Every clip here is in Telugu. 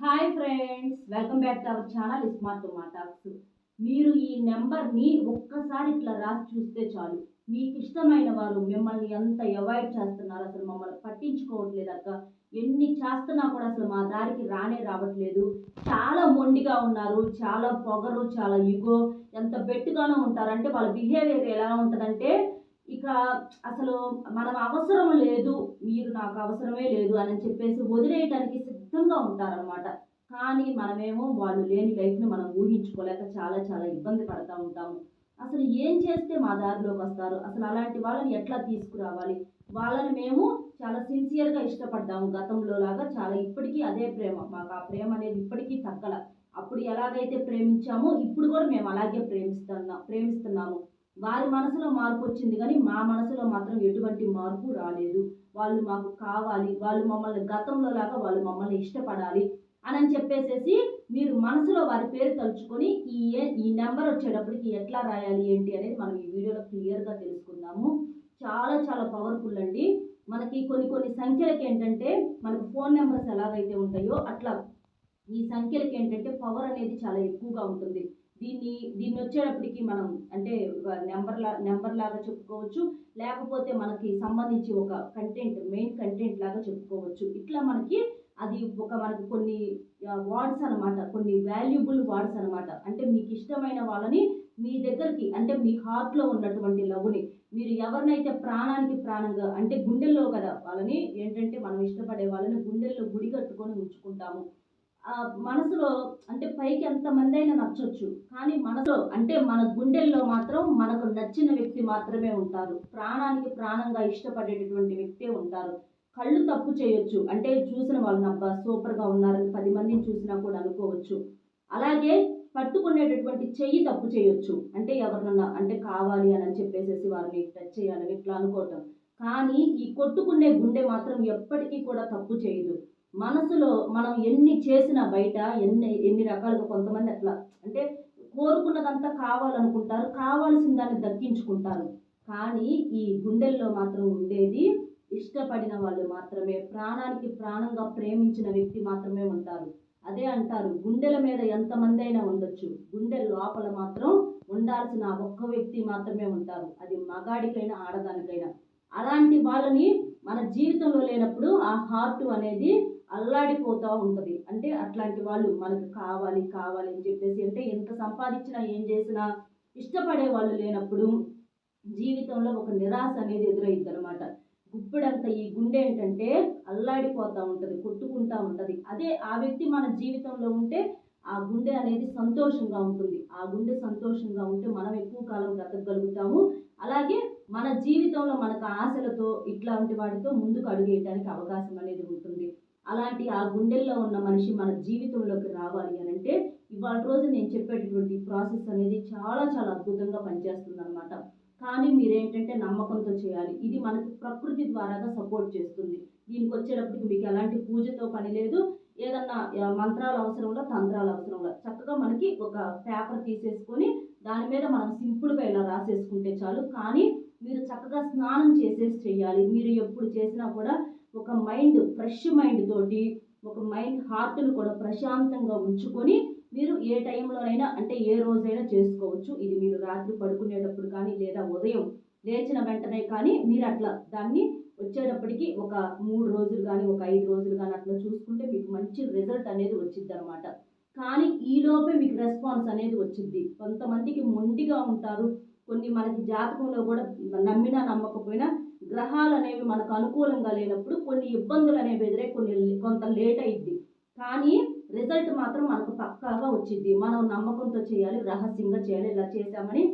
Hi friends welcome back to our channel smart మాటాక్స్ మీరు ఈ నెంబర్ని ఒక్కసారి ఇట్లా రాసి చూస్తే చాలు. మీకు ఇష్టమైన వారు మిమ్మల్ని ఎంత అవాయిడ్ చేస్తున్నారు అసలు మమ్మల్ని పట్టించుకోవట్లేదు అక్క. ఎన్ని చేస్తున్నా కూడా అసలు మా దారికి రానే రావట్లేదు. చాలా మొండిగా ఉన్నారు చాలా పొగరు చాలా ఇగో ఎంత బెట్టుగానో ఉంటారంటే వాళ్ళ బిహేవియర్ ఎలా ఉంటుందంటే ఇక అసలు మనం అవసరం లేదు మీరు నాకు అవసరమే లేదు అని చెప్పేసి వదిలేయటానికి సిద్ధంగా ఉంటారనమాట కానీ మనమేమో వాళ్ళు లేని లైఫ్ని మనం ఊహించుకోలేక చాలా చాలా ఇబ్బంది పడతా ఉంటాము. అసలు ఏం చేస్తే మా దారిలోకి వస్తారు? అసలు అలాంటి వాళ్ళని ఎట్లా తీసుకురావాలి? వాళ్ళని మేము చాలా సిన్సియర్గా ఇష్టపడ్డాము గతంలో లాగా చాలా. ఇప్పటికీ అదే ప్రేమ. మాకు ఆ ప్రేమ అనేది ఇప్పటికీ తగ్గల. అప్పుడు ఎలాగైతే ప్రేమించామో ఇప్పుడు కూడా మేము అలాగే ప్రేమిస్తున్నాం ప్రేమిస్తున్నాము. వారి మనసులో మార్పు వచ్చింది కానీ మా మనసులో మాత్రం ఎటువంటి మార్పు రాలేదు. వాళ్ళు మాకు కావాలి వాళ్ళు మమ్మల్ని గతంలో లాగా వాళ్ళు మమ్మల్ని ఇష్టపడాలి అని చెప్పేసేసి మీరు మనసులో వారి పేరు తలుచుకొని ఈ ఏ- ఈ నెంబర్ వచ్చేటప్పటికి ఎట్లా రాయాలి ఏంటి అనేది మనం ఈ వీడియోలో క్లియర్గా తెలుసుకుందాము. చాలా చాలా పవర్ఫుల్ అండి. మనకి కొన్ని కొన్ని సంఖ్యలకి ఏంటంటే మనకు ఫోన్ నెంబర్స్ ఎలాగైతే ఉంటాయో అట్లా ఈ సంఖ్యలకి ఏంటంటే పవర్ అనేది చాలా ఎక్కువగా ఉంటుంది. దీన్ని దీన్ని వచ్చేటప్పటికి మనం అంటే నెంబర్లా నెంబర్ లా నెంబర్ లాగా చెప్పుకోవచ్చు. లేకపోతే మనకి సంబంధించి ఒక కంటెంట్ మెయిన్ కంటెంట్ లాగా చెప్పుకోవచ్చు. ఇట్లా మనకి అది ఒక మనకి కొన్ని వర్డ్స్ అనమాట కొన్ని వాల్యుబుల్ వర్డ్స్ అన్నమాట. అంటే మీకు ఇష్టమైన వాళ్ళని మీ దగ్గరికి అంటే మీ హార్ట్లో ఉన్నటువంటి లవ్ని మీరు ఎవరినైతే ప్రాణానికి ప్రాణంగా అంటే గుండెల్లో కదా వాళ్ళని ఏంటంటే మనం ఇష్టపడే వాళ్ళని గుండెల్లో గుడి కట్టుకొని ఉంచుకుంటాము. మనసులో అంటే పైకి ఎంతమంది అయినా నచ్చొచ్చు. కానీ మనసులో అంటే మన గుండెల్లో మాత్రం మనకు నచ్చిన వ్యక్తి మాత్రమే ఉంటారు. ప్రాణానికి ప్రాణంగా ఇష్టపడేటటువంటి వ్యక్తే ఉంటారు. కళ్ళు తప్పు చేయొచ్చు. అంటే చూసిన వాళ్ళని అబ్బా సూపర్గా ఉన్నారని పది మందిని చూసినా కూడా అనుకోవచ్చు. అలాగే పట్టుకునేటటువంటి చెయ్యి తప్పు చేయొచ్చు. అంటే ఎవరినన్నా అంటే కావాలి అని అని చెప్పేసేసి వారిని టచ్ చేయాలని ఇట్లా అనుకోవటం. కానీ ఈ కొట్టుకునే గుండె మాత్రం ఎప్పటికీ కూడా తప్పు చేయదు. మనసులో మనం ఎన్ని చేసినా బయట ఎన్ని ఎన్ని రకాలుగా కొంతమంది అట్లా. అంటే కోరుకున్నదంతా కావాలనుకుంటారు కావాల్సిన దాన్ని దక్కించుకుంటారు. కానీ ఈ గుండెల్లో మాత్రం ఉండేది ఇష్టపడిన వాళ్ళు మాత్రమే ప్రాణానికి ప్రాణంగా ప్రేమించిన వ్యక్తి మాత్రమే ఉంటారు. అదే అంటారు గుండెల మీద ఎంతమంది అయినా ఉండొచ్చు. గుండె లోపల మాత్రం ఉండాల్సిన ఒక్క వ్యక్తి మాత్రమే ఉంటారు. అది మగాడికైనా ఆడదానికైనా. అలాంటి వాళ్ళని మన జీవితంలో లేనప్పుడు ఆ హార్ట్ అనేది అల్లాడిపోతూ ఉంటుంది. అంటే అట్లాంటి వాళ్ళు మనకు కావాలి కావాలి అని చెప్పేసి అంటే ఎంత సంపాదించినా ఏం చేసినా ఇష్టపడే వాళ్ళు లేనప్పుడు జీవితంలో ఒక నిరాశ అనేది ఎదురైద్ది అనమాట గుప్పిడంత ఈ గుండె ఏంటంటే అల్లాడిపోతూ ఉంటుంది కొట్టుకుంటా ఉంటుంది. అదే ఆ వ్యక్తి మన జీవితంలో ఉంటే ఆ గుండె అనేది సంతోషంగా ఉంటుంది. ఆ గుండె సంతోషంగా ఉంటే మనం ఎక్కువ కాలం బ్రతకగలుగుతాము. అలాగే మన జీవితంలో మనకు ఆశలతో ఇట్లాంటి వాటితో ముందుకు అడుగేయడానికి అవకాశం అనేది ఉంటుంది. అలాంటి ఆ గుండెల్లో ఉన్న మనిషి మన జీవితంలోకి రావాలి అని అంటే ఇవాళ రోజు నేను చెప్పేటటువంటి ప్రాసెస్ అనేది చాలా చాలా అద్భుతంగా పనిచేస్తుంది అనమాట కానీ మీరేంటంటే నమ్మకంతో చేయాలి. ఇది మనకు ప్రకృతి ద్వారాగా సపోర్ట్ చేస్తుంది. దీనికి వచ్చేటప్పటికి మీకు ఎలాంటి పూజతో పని లేదు. ఏదన్నా మంత్రాలు అవసరంలో తంత్రాలు అవసరంలో. చక్కగా మనకి ఒక పేపర్ తీసేసుకొని దాని మీద మనం సింపుల్గా ఇలా రాసేసుకుంటే చాలు. కానీ మీరు చక్కగా స్నానం చేసేసి చేయాలి. మీరు ఎప్పుడు చేసినా కూడా ఒక మైండ్ ఫ్రెష్ మైండ్ తోటి ఒక మైండ్ హార్ట్ను కూడా ప్రశాంతంగా ఉంచుకొని మీరు ఏ టైంలోనైనా అంటే ఏ రోజైనా చేసుకోవచ్చు. ఇది మీరు రాత్రి పడుకునేటప్పుడు కానీ లేదా ఉదయం లేచిన వెంటనే కానీ మీరు అట్లా దాన్ని వచ్చేటప్పటికి ఒక మూడు రోజులు కానీ ఒక ఐదు రోజులు కానీ అట్లా చూసుకుంటే మీకు మంచి రిజల్ట్ అనేది వచ్చింది అనమాట కానీ ఈలోపే మీకు రెస్పాన్స్ అనేది వచ్చింది కొంతమందికి మొండిగా ఉంటారు. కొన్ని మనకి జాతకంలో కూడా నమ్మినా నమ్మకపోయినా గ్రహాలు అనేవి మనకు అనుకూలంగా లేనప్పుడు కొన్ని ఇబ్బందులు అనేవి ఎదురై కొన్ని కొంత లేట్ అయింది కానీ రిజల్ట్ మాత్రం మనకు పక్కాగా వచ్చింది మనం నమ్మకంతో చేయాలి రహస్యంగా చేయాలి ఇలా చేశామని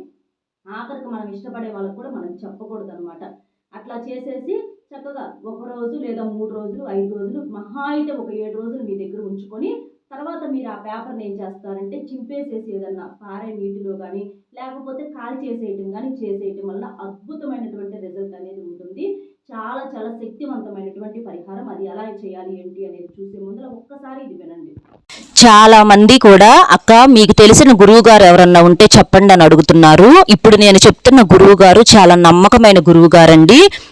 ఆఖరికి మనం ఇష్టపడే వాళ్ళకు కూడా మనం చెప్పకూడదు అనమాట అట్లా చేసేసి చక్కగా ఒక రోజు లేదా మూడు రోజులు ఐదు రోజులు మహా అయితే ఒక ఏడు రోజులు మీ దగ్గర ఉంచుకొని తర్వాత మీరు ఆ పేపర్ని ఏం చేస్తారంటే చింపేసేసి ఏదన్నా పారే నీటిలో కానీ లేకపోతే కాల్ చేసేయటం కానీ చేసేయటం వల్ల అద్భుతమైనటువంటి రిజల్ట్ అనేది ఉంటుంది. చాలా చాలా శక్తివంతమైనటువంటి పరిహారం అది ఎలా చేయాలి ఏంటి అనేది చూసే ముందర ఒక్కసారి ఇది వినండి. చాలా మంది కూడా అక్క మీకు తెలిసిన గురువు గారు ఎవరన్నా ఉంటే చెప్పండి అని అడుగుతున్నారు. ఇప్పుడు నేను చెప్తున్న గురువు గారు చాలా నమ్మకమైన గురువు గారండి.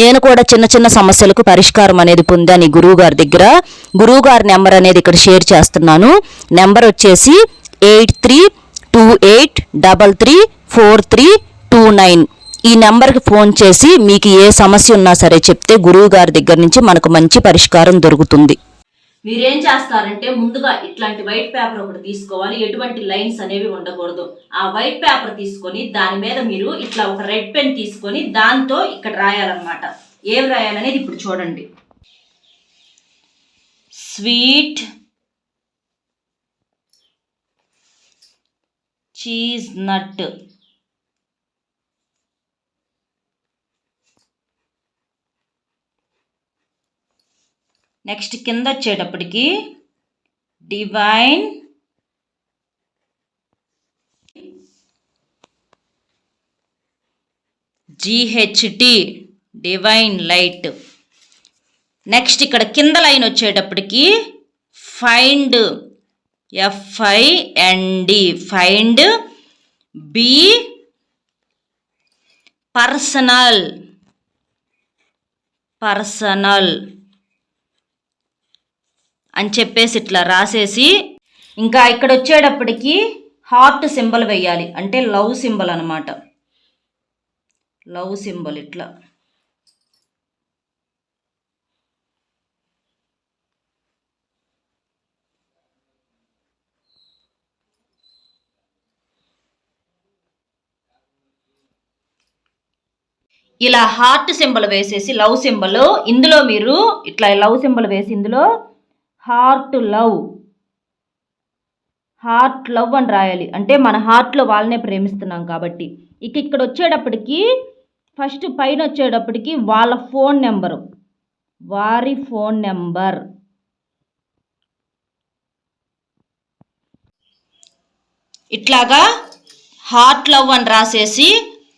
నేను కూడా చిన్న చిన్న సమస్యలకు పరిష్కారం అనేది పొందాను ఈ గురువు గారి దగ్గర. గురువు గారి నెంబర్ అనేది ఇక్కడ షేర్ చేస్తున్నాను. నెంబర్ వచ్చేసి eight three two eight double three four three two nine. ఈ నెంబర్కి ఫోన్ చేసి మీకు ఏ సమస్య ఉన్నా సరే చెప్తే గురువు గారి దగ్గర నుంచి మనకు మంచి పరిష్కారం దొరుకుతుంది. మీరేం చేస్తారంటే ముందుగా ఇట్లాంటి వైట్ పేపర్ ఒకటి తీసుకోవాలి. ఎటువంటి లైన్స్ అనేవి ఉండకూడదు. ఆ వైట్ పేపర్ తీసుకొని దాని మీద మీరు ఇట్లా ఒక రెడ్ పెన్ తీసుకొని దాంతో ఇక్కడ రాయాలన్నమాట. ఏం రాయాలనేది ఇప్పుడు చూడండి. స్వీట్ చీజ్ నట్ నెక్స్ట్ కింద వచ్చేటప్పటికి divine GHT divine light. Next ఇక్కడ కింద లైన్ వచ్చేటప్పటికి find F I N D. Find B personal. Personal. అని చెప్పేసి ఇట్లా రాసేసి ఇంకా ఇక్కడ వచ్చేటప్పటికి హార్ట్ సింబల్ వేయాలి. అంటే లవ్ సింబల్ అనమాట లవ్ సింబల్ ఇట్లా. ఇలా హార్ట్ సింబల్ వేసేసి లవ్ సింబల్ ఇందులో మీరు ఇట్లా లవ్ సింబల్ వేసి ఇందులో హార్ట్ లవ్ హార్ట్ లవ్ అని రాయాలి. అంటే మన హార్ట్లో వాళ్ళనే ప్రేమిస్తున్నాం కాబట్టి. ఇక ఇక్కడ వచ్చేటప్పటికి ఫస్ట్ పైన వచ్చేటప్పటికి వాళ్ళ ఫోన్ నెంబరు వారి ఫోన్ నెంబర్ ఇట్లాగా హార్ట్ లవ్ అని రాసేసి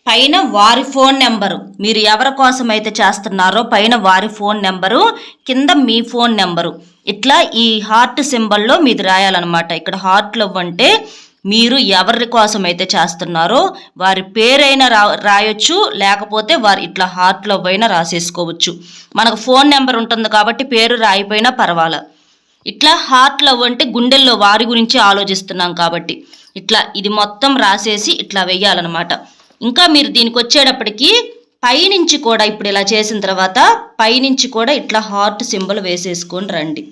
పైన వారి ఫోన్ నెంబరు మీరు ఎవరి కోసం అయితే చేస్తున్నారో పైన వారి ఫోన్ నెంబరు కింద మీ ఫోన్ నెంబరు ఇట్లా ఈ హార్ట్ సింబల్లో మీది రాయాలన్నమాట. ఇక్కడ హార్ట్ లవ్ అంటే మీరు ఎవరి కోసం అయితే చేస్తున్నారో వారి పేరైనా రా రాయొచ్చు లేకపోతే వారు ఇట్లా హార్ట్ లవ్ అయినా రాసేసుకోవచ్చు. మనకు ఫోన్ నెంబర్ ఉంటుంది కాబట్టి పేరు రాయిపోయినా పర్వాలే. ఇట్లా హార్ట్ లవ్ అంటే గుండెల్లో వారి గురించి ఆలోచిస్తున్నాం కాబట్టి ఇట్లా ఇది మొత్తం రాసేసి ఇట్లా వేయాలన్నమాట. ఇంకా మీరు దీనికి వచ్చేటప్పటికి పైనుంచి కూడా ఇప్పుడు ఇలా చేసిన తర్వాత పైనుంచి కూడా ఇట్లా హార్ట్ సింబల్ వేసేసుకొని రండి.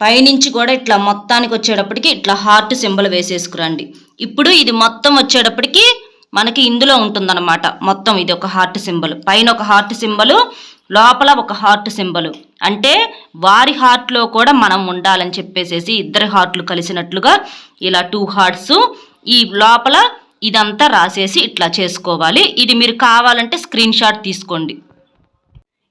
పైనుంచి కూడా ఇట్లా మొత్తానికి వచ్చేటప్పటికి ఇట్లా హార్ట్ సింబల్ వేసేసుకురండి. ఇప్పుడు ఇది మొత్తం వచ్చేటప్పటికి మనకి ఇందులో ఉంటుందన్నమాట. మొత్తం ఇది ఒక హార్ట్ సింబల్ పైన ఒక హార్ట్ సింబల్ లోపల ఒక హార్ట్ సింబల్ అంటే వారి హార్ట్లో కూడా మనం ఉండాలని చెప్పేసేసి ఇద్దరి హార్ట్లు కలిసినట్లుగా ఇలా టూ హార్ట్స్ ఈ లోపల ఇదంతా రాసేసి ఇట్లా చేసుకోవాలి. ఇది మీరు కావాలంటే స్క్రీన్ షాట్ తీసుకోండి.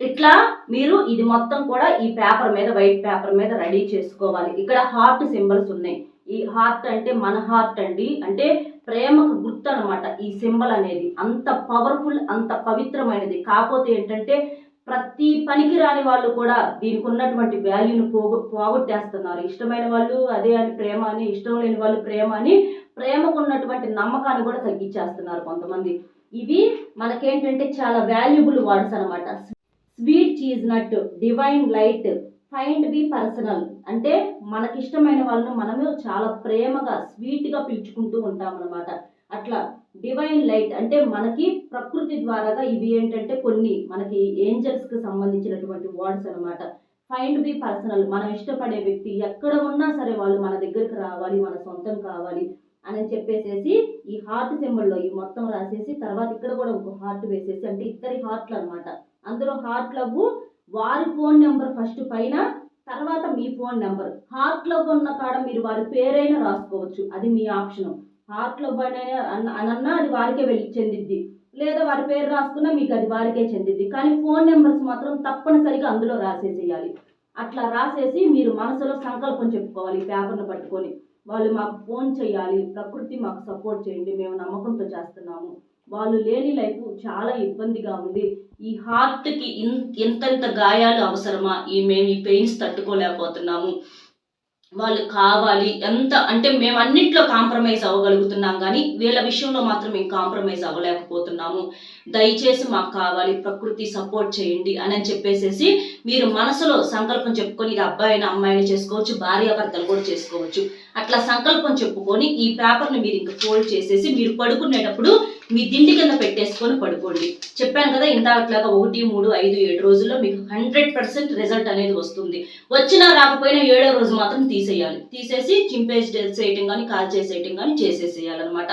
ఇట్లా మీరు ఇది మొత్తం కూడా ఈ పేపర్ మీద వైట్ పేపర్ మీద రెడీ చేసుకోవాలి. ఇక్కడ హార్ట్ సింబల్స్ ఉన్నాయి. ఈ హార్ట్ అంటే మన హార్ట్ అండి. అంటే ప్రేమకు గుర్తు అనమాట ఈ సింబల్ అనేది. అంత పవర్ఫుల్ అంత పవిత్రమైనది. కాకపోతే ఏంటంటే ప్రతి పనికి రాని వాళ్ళు కూడా దీనికి ఉన్నటువంటి వాల్యూని పోగొ పోగొట్టేస్తున్నారు. ఇష్టమైన వాళ్ళు అదే అని ప్రేమ అని ఇష్టం లేని వాళ్ళు ప్రేమ అని ప్రేమకు ఉన్నటువంటి నమ్మకాన్ని కూడా తగ్గించేస్తున్నారు కొంతమంది. ఇవి మనకేంటంటే చాలా వాల్యుబుల్ వర్డ్స్ అనమాట sweet cheese nut divine light find be personal అంటే మనకిష్టమైన వాళ్ళను మనమే చాలా ప్రేమగా స్వీట్గా పిలుచుకుంటూ ఉంటాం అనమాట అట్లా డివైన్ లైట్ అంటే మనకి ప్రకృతి ద్వారాగా ఇవి ఏంటంటే కొన్ని మనకి ఏంజల్స్కి సంబంధించినటువంటి వర్డ్స్ అనమాట ఫైండ్ బి పర్సనల్ మనం ఇష్టపడే వ్యక్తి ఎక్కడ ఉన్నా సరే వాళ్ళు మన దగ్గరికి రావాలి మన సొంతం కావాలి అని చెప్పేసేసి ఈ హార్ట్ సింబల్లో ఈ మొత్తం రాసేసి తర్వాత ఇక్కడ కూడా ఒక హార్ట్ వేసేసి అంటే ఇద్దరి హార్ట్లు అనమాట అందులో హార్ట్ లవ్వు వారి ఫోన్ నెంబర్ ఫస్ట్ పైన తర్వాత మీ ఫోన్ నెంబర్. హార్ట్లో ఉన్న కాడ మీరు వారి పేరైనా రాసుకోవచ్చు. అది మీ ఆప్షన్. హార్ట్లో పడిన అన్న- అనన్నా అది వారికే వెళ్ళి చెందిద్ది. లేదా వారి పేరు రాసుకున్నా మీకు అది వారికే చెందిద్ది. కానీ ఫోన్ నెంబర్స్ మాత్రం తప్పనిసరిగా అందులో రాసేసేయాలి. అట్లా రాసేసి మీరు మనసులో సంకల్పం చెప్పుకోవాలి పేపర్ను పట్టుకొని. వాళ్ళు మాకు ఫోన్ చేయాలి ప్రకృతి మాకు సపోర్ట్ చేయండి మేము నమ్మకంతో చేస్తున్నాము. వాళ్ళు లేని లైఫ్ చాలా ఇబ్బందిగా ఉంది. ఈ హార్ట్కి ఎంత ఎంతెంత గాయాలు అవసరమా? ఈ మేము ఈ పెయిన్స్ తట్టుకోలేకపోతున్నాము. వాళ్ళు కావాలి ఎంత అంటే మేము అన్నిట్లో కాంప్రమైజ్ అవ్వగలుగుతున్నాం కానీ వీళ్ళ విషయంలో మాత్రం మేము కాంప్రమైజ్ అవ్వలేకపోతున్నాము. దయచేసి మాకు కావాలి ప్రకృతి సపోర్ట్ చేయండి అని అని చెప్పేసేసి మీరు మనసులో సంకల్పం చెప్పుకొని ఇది అబ్బాయిని అమ్మాయిని చేసుకోవచ్చు భార్యాభర్తలు కూడా చేసుకోవచ్చు. అట్లా సంకల్పం చెప్పుకొని ఈ పేపర్ని మీరు ఇంకా ఫోల్డ్ చేసేసి మీరు పడుకునేటప్పుడు మీ దిండి కింద పెట్టేసుకొని పడుకోండి. చెప్పాను కదా ఇంత అట్లాగా ఒకటి మూడు ఐదు ఏడు రోజుల్లో మీకు హండ్రెడ్ పర్సెంట్ రిజల్ట్ అనేది వస్తుంది. వచ్చినా రాకపోయినా ఏడో రోజు మాత్రం తీసేయాలి. తీసేసి చింపేసి చేయటం కానీ కాల్ చేసేయటం కానీ చేసేసేయాలన్నమాట.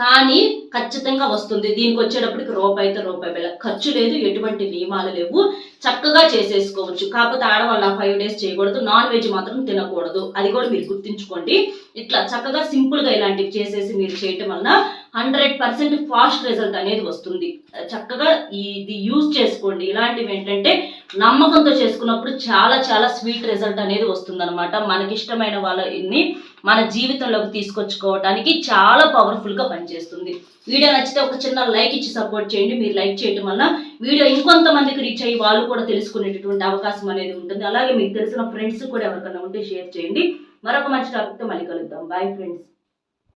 కానీ ఖచ్చితంగా వస్తుంది. దీనికి వచ్చేటప్పటికి రూపాయితో రూపాయి వేల. ఖర్చు లేదు ఎటువంటి నియమాలు లేవు. చక్కగా చేసేసుకోవచ్చు. కాకపోతే ఆడవాళ్ళు ఆ ఫైవ్ డేస్ చేయకూడదు. నాన్ వెజ్ మాత్రం తినకూడదు. అది కూడా మీరు గుర్తుంచుకోండి. ఇట్లా చక్కగా సింపుల్గా ఇలాంటివి చేసేసి మీరు చేయటం వలన హండ్రెడ్ పర్సెంట్ ఫాస్ట్ రిజల్ట్ అనేది వస్తుంది. చక్కగా ఇది యూజ్ చేసుకోండి. ఇలాంటివి ఏంటంటే నమ్మకంతో చేసుకున్నప్పుడు చాలా చాలా స్వీట్ రిజల్ట్ అనేది వస్తుంది అనమాట వాళ్ళని మన జీవితంలోకి తీసుకొచ్చుకోవడానికి చాలా పవర్ఫుల్గా పనిచేస్తుంది. వీడియో నచ్చితే ఒక చిన్న లైక్ ఇచ్చి సపోర్ట్ చేయండి. మీరు లైక్ చేయడం వల్ల వీడియో ఇంకొంతమందికి రీచ్ అయ్యి వాళ్ళు కూడా తెలుసుకునేటటువంటి అవకాశం అనేది ఉంటుంది. అలాగే మీకు తెలిసిన ఫ్రెండ్స్ కూడా ఎవరికైనా ఉంటే షేర్ చేయండి. మరొక మంచి టాపిక్తో మళ్ళీ కలుద్దాం. Bye friends